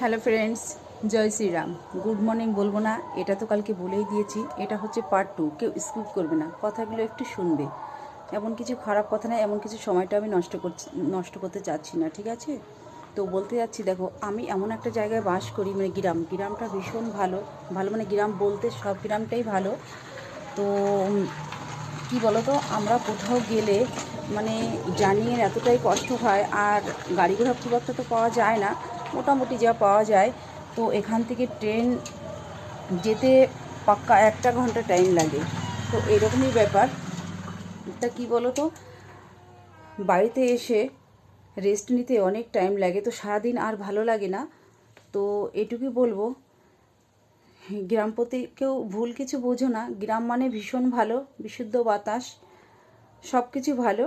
Hello friends, জয় Shriram. Good morning বলব না, এটা তো কালকে বলেই দিয়েছি, এটা হচ্ছে পার্ট টু কেউ স্কিপ করবে না, কথাগুলো একটু শুনবে। এমন কিছু খারাপ কথা না, এমন কিছু সময়টা আমি নষ্ট করছি, নষ্ট করতে চাচ্ছি না, ঠিক আছে? তো বলতে যাচ্ছি, দেখো, আমি এমন একটা জায়গায় বাস করি মানে গ্রাম, গ্রামটা ভীষণ ভালো ভালো মানে গ্রাম বলতে সব গ্রামটাই ভালো। তো কি বলতো, আমরা কোথাও গেলে মানে জার্নির এতটাই কষ্ট হয়, আর গাড়ি ঘোড়া খুব একটা তো পাওয়া যায় না মোটামুটি যা পাওয়া যায়, তো এখান থেকে ট্রেন যেতে পাক্কা একটা ঘণ্টা টাইম লাগে। তো এরকমই ব্যাপার। তা কী বলো তো বাড়িতে এসে রেস্ট নিতে অনেক টাইম লাগে, তো সারাদিন আর ভালো লাগে না। তো এটুকুই বলব, গ্রাম প্রতি কেউ ভুল কিছু বোঝো না। গ্রাম মানে ভীষণ ভালো, বিশুদ্ধ বাতাস সব কিছু ভালো।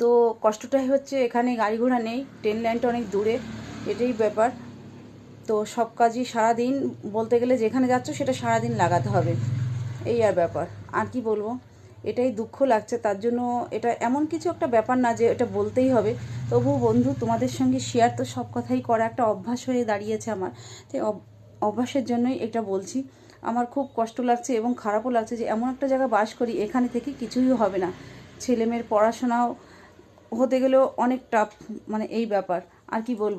তো কষ্টটাই হচ্ছে এখানে গাড়ি ঘোড়া নেই ট্রেন লাইনটা অনেক দূরে। এটাই ব্যাপার। তো সব কাজই সারাদিন বলতে গেলে যেখানে যাচ্ছ সেটা সারাদিন লাগাতে হবে। এই আর ব্যাপার। আর কি বলব? এটাই দুঃখ লাগছে। তার জন্য এটা এমন কিছু একটা ব্যাপার না যে এটা বলতেই হবে। তবু বন্ধু, তোমাদের সঙ্গে শেয়ার তো সব কথাই করা একটা অভ্যাস হয়ে দাঁড়িয়েছে আমার। অভ- অভ্যাসের জন্যই এটা বলছি। আমার খুব কষ্ট লাগছে এবং খারাপও লাগছে যে এমন একটা জায়গায় বাস করি, এখানে থেকে কিছুই হবে না। ছেলেমেয়ের পড়াশোনাও হতে গেলেও অনেক টাফ মানে এই ব্যাপার। আর কি বলব?